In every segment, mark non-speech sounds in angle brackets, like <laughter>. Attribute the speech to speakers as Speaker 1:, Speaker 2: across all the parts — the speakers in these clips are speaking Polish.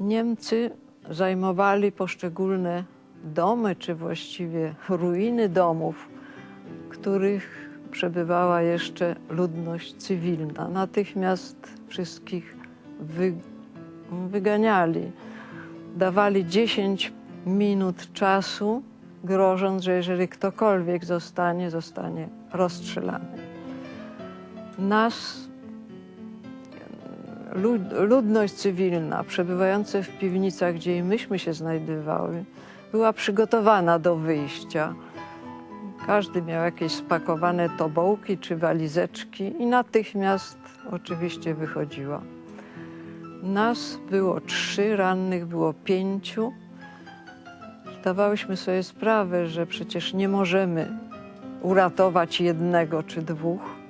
Speaker 1: Niemcy zajmowali poszczególne domy, czy właściwie ruiny domów, w których przebywała jeszcze ludność cywilna. Natychmiast wszystkich wy, wyganiali. Dawali 10 minut czasu, grożąc, że jeżeli ktokolwiek zostanie, zostanie rozstrzelany. Nas ludność cywilna przebywająca w piwnicach, gdzie i myśmy się znajdowały, była przygotowana do wyjścia. Każdy miał jakieś spakowane tobołki czy walizeczki i natychmiast oczywiście wychodziła. Nas było trzy, rannych było pięciu. Zdawałyśmy sobie sprawę, że przecież nie możemy uratować jednego czy dwóch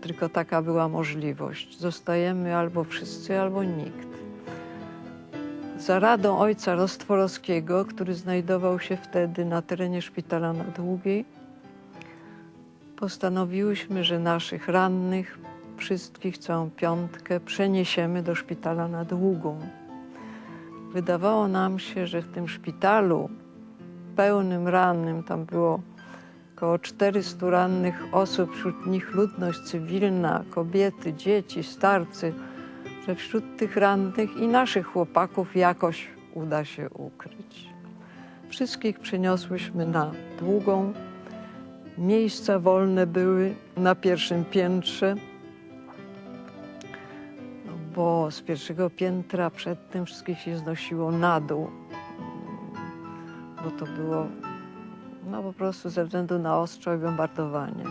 Speaker 1: tylko taka była możliwość. Zostajemy albo wszyscy, albo nikt. Za radą ojca Rostworowskiego, który znajdował się wtedy na terenie szpitala na Długiej, postanowiłyśmy, że naszych rannych, wszystkich, całą piątkę, przeniesiemy do szpitala na Długą. Wydawało nam się, że w tym szpitalu pełnym rannym, tam było około 400 rannych osób, wśród nich ludność cywilna, kobiety, dzieci, starcy, że wśród tych rannych i naszych chłopaków jakoś uda się ukryć. Wszystkich przeniosłyśmy na długą. Miejsca wolne były na pierwszym piętrze, no bo z pierwszego piętra przedtem wszystkich się znosiło na dół, bo to było no po prostu ze względu na ostrzał i bombardowanie.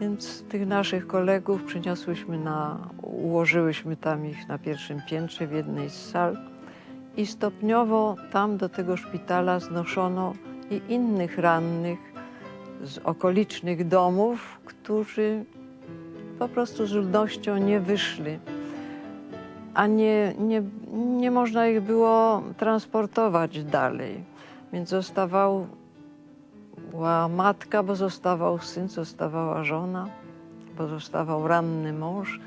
Speaker 1: Więc tych naszych kolegów przeniosłyśmy na, ułożyłyśmy tam ich na pierwszym piętrze w jednej z sal i stopniowo tam do tego szpitala znoszono i innych rannych z okolicznych domów, którzy po prostu z ludnością nie wyszli, a nie, nie, nie można ich było transportować dalej. Więc zostawał była matka, bo zostawał syn, zostawała żona, bo zostawał ranny mąż.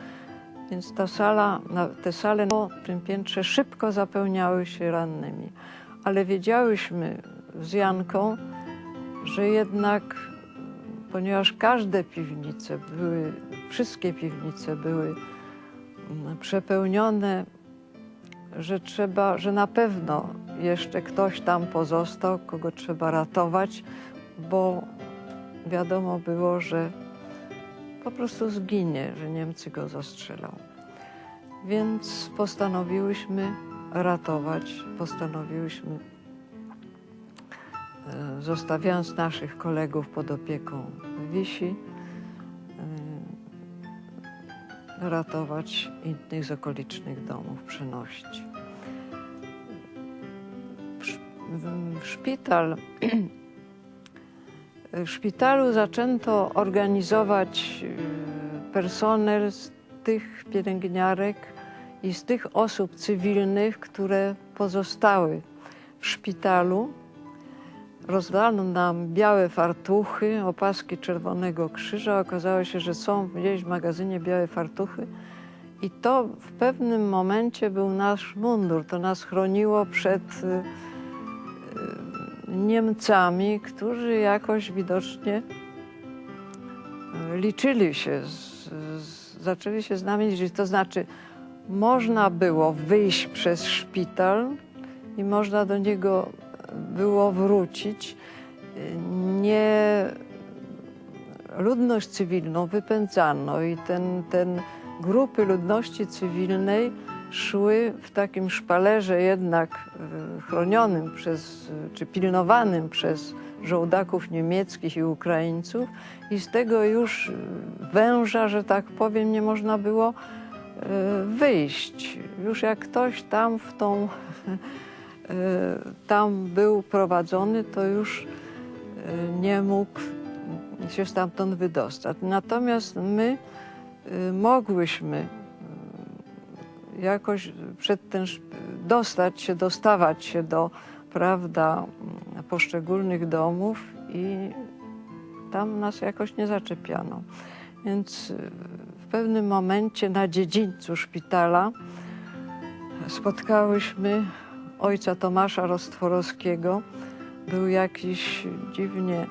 Speaker 1: Więc ta sala, te sale na tym piętrze szybko zapełniały się rannymi. Ale wiedziałyśmy z Janką, że jednak, ponieważ każde piwnice były, wszystkie piwnice były mm, przepełnione, że trzeba, że na pewno jeszcze ktoś tam pozostał, kogo trzeba ratować, bo wiadomo było, że po prostu zginie, że Niemcy go zastrzelą. Więc postanowiłyśmy ratować, postanowiłyśmy, e, zostawiając naszych kolegów pod opieką Wisi, e, ratować innych z okolicznych domów, przenosić. Szpital <clears throat> w szpitalu zaczęto organizować y, personel z tych pielęgniarek i z tych osób cywilnych, które pozostały w szpitalu. Rozdano nam białe fartuchy, opaski Czerwonego Krzyża. Okazało się, że są gdzieś w magazynie białe fartuchy. I to w pewnym momencie był nasz mundur. To nas chroniło przed y, Niemcami, którzy jakoś widocznie y, liczyli się, z, z, zaczęli się z nami liczyć. To znaczy, można było wyjść przez szpital i można do niego było wrócić. Nie ludność cywilną wypędzano i ten, ten grupy ludności cywilnej szły w takim szpalerze jednak y, chronionym przez, y, czy pilnowanym przez żołdaków niemieckich i Ukraińców i z tego już y, węża, że tak powiem, nie można było wyjść. Już jak ktoś tam w tą, <laughs> tam był prowadzony, to już nie mógł się stamtąd wydostać. Natomiast my mogłyśmy jakoś przed ten, dostać się, dostawać się do, prawda, poszczególnych domów i tam nas jakoś nie zaczepiano. Więc y, w pewnym momencie na dziedzińcu szpitala spotkałyśmy ojca Tomasza Rostworowskiego. Był jakiś dziwnie e,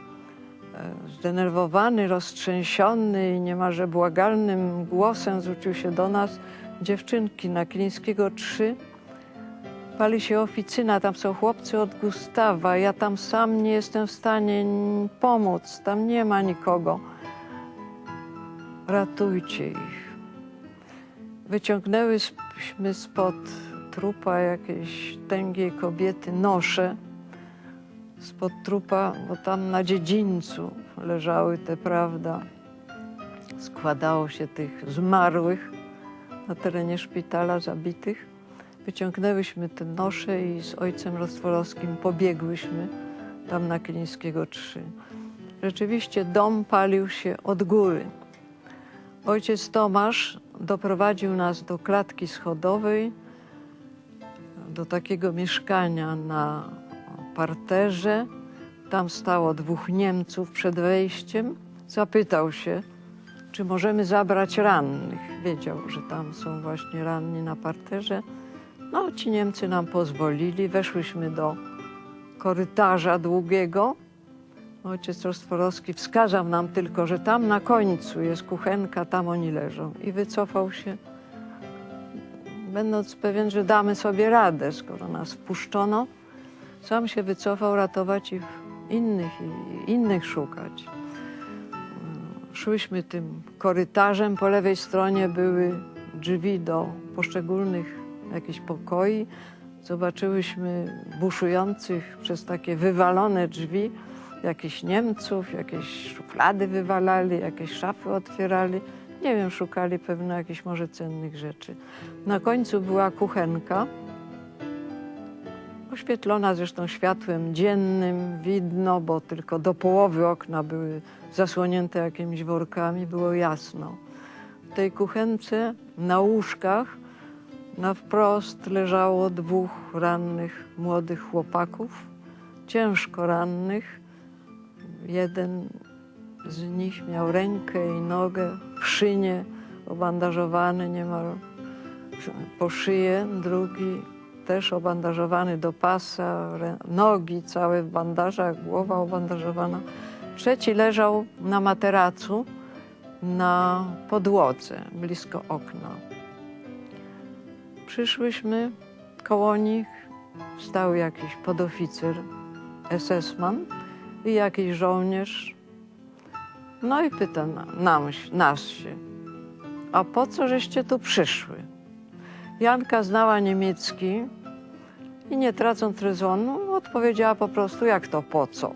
Speaker 1: zdenerwowany, roztrzęsiony i niemalże błagalnym głosem zwrócił się do nas. Dziewczynki na Klińskiego 3 pali się oficyna, tam są chłopcy od Gustawa. Ja tam sam nie jestem w stanie pomóc, tam nie ma nikogo. Ratujcie ich. Wyciągnęłyśmy spod trupa jakiejś tęgiej kobiety nosze. Spod trupa, bo tam na dziedzińcu leżały te, prawda, składało się tych zmarłych na terenie szpitala zabitych. Wyciągnęłyśmy te nosze i z ojcem Rostworowskim pobiegłyśmy tam na Klińskiego 3. Rzeczywiście dom palił się od góry. Ojciec Tomasz doprowadził nas do klatki schodowej, do takiego mieszkania na parterze. Tam stało dwóch Niemców przed wejściem. Zapytał się, czy możemy zabrać rannych. Wiedział, że tam są właśnie ranni na parterze. No, ci Niemcy nam pozwolili. Weszłyśmy do korytarza długiego. Ojciec Rostworowski wskazał nam tylko, że tam na końcu jest kuchenka, tam oni leżą. I wycofał się, będąc pewien, że damy sobie radę, skoro nas wpuszczono. Sam się wycofał ratować ich innych i innych szukać. Szłyśmy tym korytarzem. Po lewej stronie były drzwi do poszczególnych jakichś pokoi. Zobaczyłyśmy buszujących przez takie wywalone drzwi jakichś Niemców, jakieś szuflady wywalali, jakieś szafy otwierali. Nie wiem, szukali pewno jakichś może cennych rzeczy. Na końcu była kuchenka, oświetlona zresztą światłem dziennym, widno, bo tylko do połowy okna były zasłonięte jakimiś workami, było jasno. W tej kuchence na łóżkach na wprost leżało dwóch rannych młodych chłopaków, ciężko rannych. Jeden z nich miał rękę i nogę w szynie, obandażowany niemal po szyję, drugi też obandażowany do pasa, nogi całe w bandażach, głowa obandażowana. Trzeci leżał na materacu na podłodze blisko okna. Przyszłyśmy koło nich, stał jakiś podoficer, SS-man i jakiś żołnierz. No i pyta na, nam, nas się, a po co żeście tu przyszły? Janka znała niemiecki i nie tracąc rezonu odpowiedziała po prostu, jak to po co?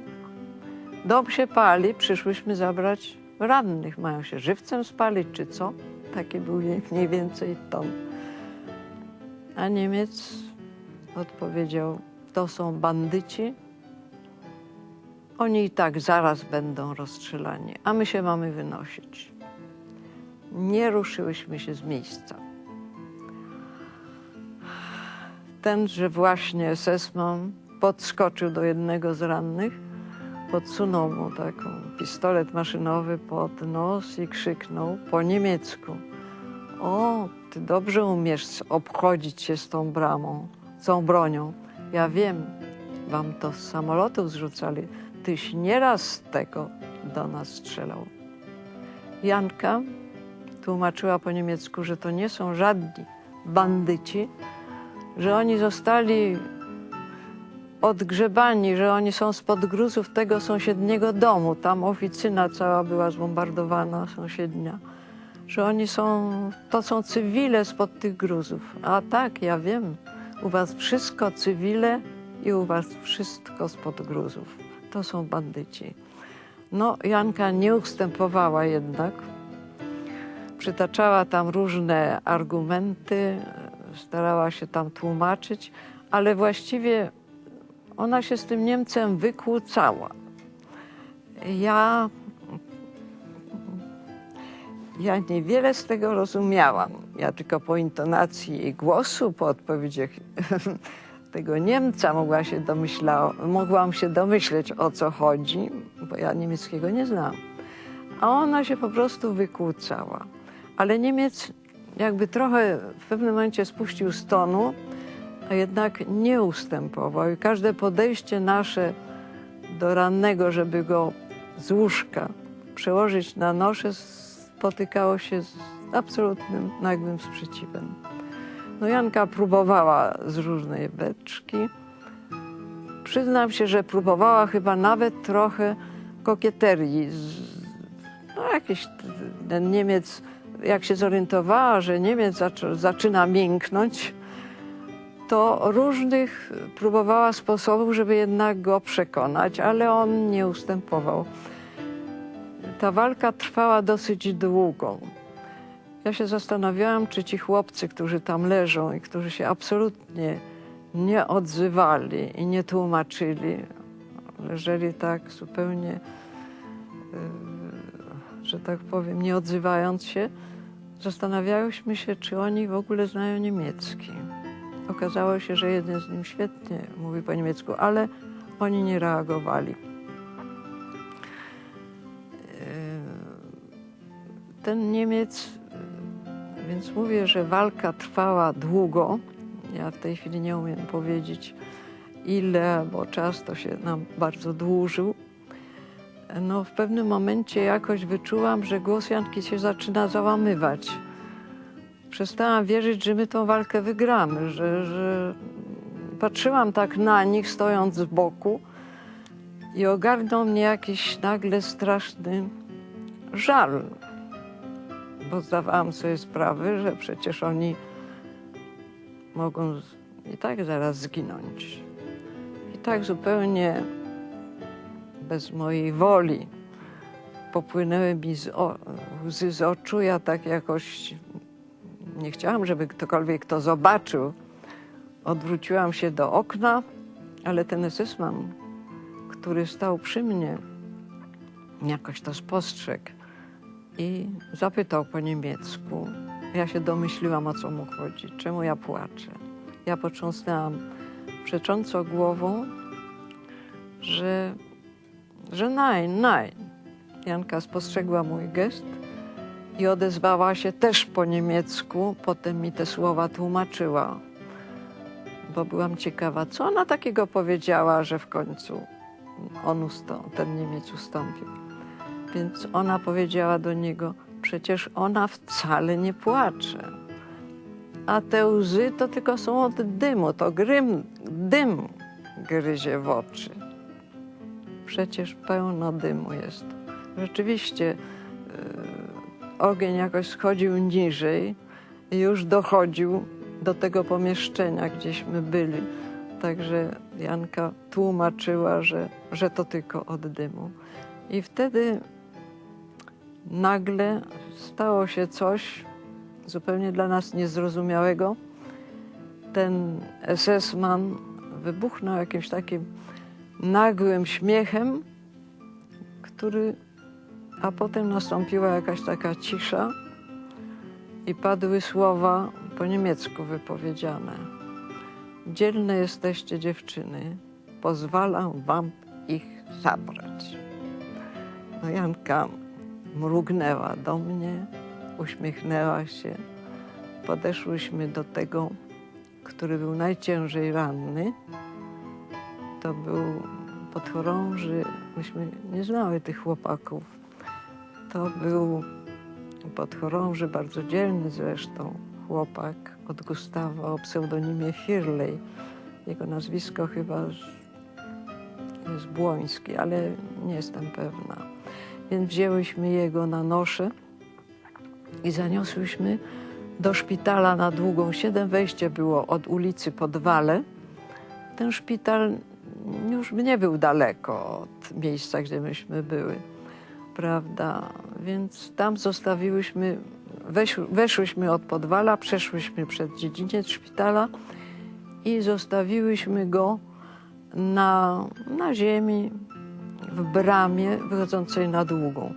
Speaker 1: Dom się pali, przyszłyśmy zabrać rannych. Mają się żywcem spalić, czy co? Taki był jej <laughs> mniej więcej ton. A Niemiec odpowiedział, to są bandyci. Oni i tak zaraz będą rozstrzelani, a my się mamy wynosić. Nie ruszyłyśmy się z miejsca. Tenże właśnie SS-man podskoczył do jednego z rannych, podsunął mu taką pistolet maszynowy pod nos i krzyknął po niemiecku. O, ty dobrze umiesz obchodzić się z tą bramą, z tą bronią. Ja wiem, wam to z samolotów zrzucali. Tyś nieraz z tego do nas strzelał. Janka tłumaczyła po niemiecku, że to nie są żadni bandyci, że oni zostali odgrzebani, że oni są spod gruzów tego sąsiedniego domu. Tam oficyna cała była zbombardowana, sąsiednia. Że oni są, to są cywile spod tych gruzów. A tak, ja wiem, u was wszystko cywile i u was wszystko spod gruzów. To są bandyci. No, Janka nie ustępowała jednak. Przytaczała tam różne argumenty, starała się tam tłumaczyć, ale właściwie ona się z tym Niemcem wykłócała. Ja, ja niewiele z tego rozumiałam. Ja tylko po intonacji jej głosu, po odpowiedziach <laughs> tego Niemca mogła się domyśla, mogłam się domyśleć o co chodzi, bo ja niemieckiego nie znam. A ona się po prostu wykłócała. Ale Niemiec jakby trochę w pewnym momencie spuścił z tonu, a jednak nie ustępował. I każde podejście nasze do rannego, żeby go z łóżka przełożyć na noszę, spotykało się z absolutnym, nagłym sprzeciwem. No Janka próbowała z różnej beczki. Przyznam się, że próbowała chyba nawet trochę kokieterii. No jakiś ten Niemiec, jak się zorientowała, że Niemiec zac- zaczyna mięknąć, to różnych próbowała sposobów, żeby jednak go przekonać, ale on nie ustępował. Ta walka trwała dosyć długo. Ja się zastanawiałam, czy ci chłopcy, którzy tam leżą i którzy się absolutnie nie odzywali i nie tłumaczyli, leżeli tak zupełnie, yy, że tak powiem, nie odzywając się, zastanawiałyśmy się, czy oni w ogóle znają niemiecki. Okazało się, że jeden z nim świetnie mówi po niemiecku, ale oni nie reagowali. Yy, Ten Niemiec, yy, więc mówię, że walka trwała długo. Ja w tej chwili nie umiem powiedzieć ile, bo czas to się nam bardzo dłużył. No, w pewnym momencie jakoś wyczułam, że głos Janki się zaczyna załamywać przestałam wierzyć, że my tą walkę wygramy, że, że patrzyłam tak na nich, stojąc z boku i ogarnął mnie jakiś nagle straszny żal, bo zdawałam sobie sprawę, że przecież oni mogą i tak zaraz zginąć. I tak zupełnie bez mojej woli popłynęły mi z łzy z oczu. Ja tak jakoś nie chciałam, żeby ktokolwiek to zobaczył. Odwróciłam się do okna, ale ten esesman, który stał przy mnie, jakoś to spostrzegł i zapytał po niemiecku. Ja się domyśliłam, o co mu chodzi, czemu ja płaczę. Ja potrząsnęłam przecząco głową, że, że nein, nein. Janka spostrzegła mój gest i odezwała się też po niemiecku. Potem mi te słowa tłumaczyła, bo byłam ciekawa, co ona takiego powiedziała, że w końcu on ustą, ten Niemiec ustąpił. Więc ona powiedziała do niego, przecież ona wcale nie płacze. A te łzy to tylko są od dymu, to grym, dym gryzie w oczy. Przecież pełno dymu jest. Rzeczywiście ogień jakoś schodził niżej i już dochodził do tego pomieszczenia, gdzieśmy byli. Także Janka tłumaczyła, że, że to tylko od dymu. I wtedy nagle stało się coś zupełnie dla nas niezrozumiałego. Ten SS-man wybuchnął jakimś takim nagłym śmiechem, który a potem nastąpiła jakaś taka cisza i padły słowa po niemiecku wypowiedziane. Dzielne jesteście dziewczyny, pozwalam wam ich zabrać. No Janka mrugnęła do mnie, uśmiechnęła się. Podeszłyśmy do tego, który był najciężej ranny. To był podchorąży, myśmy nie znały tych chłopaków. To był podchorąży, bardzo dzielny zresztą chłopak od Gustawa o pseudonimie Firley. Jego nazwisko chyba jest Błoński, ale nie jestem pewna. Więc wzięłyśmy jego na nosze i zaniosłyśmy do szpitala na Długą. Siedem wejście było od ulicy Podwale. Ten szpital już nie był daleko od miejsca, gdzie myśmy były prawda? Więc tam zostawiłyśmy, weś, weszłyśmy od podwala, przeszłyśmy przez dziedziniec szpitala i zostawiłyśmy go na, na ziemi w bramie wychodzącej na długą.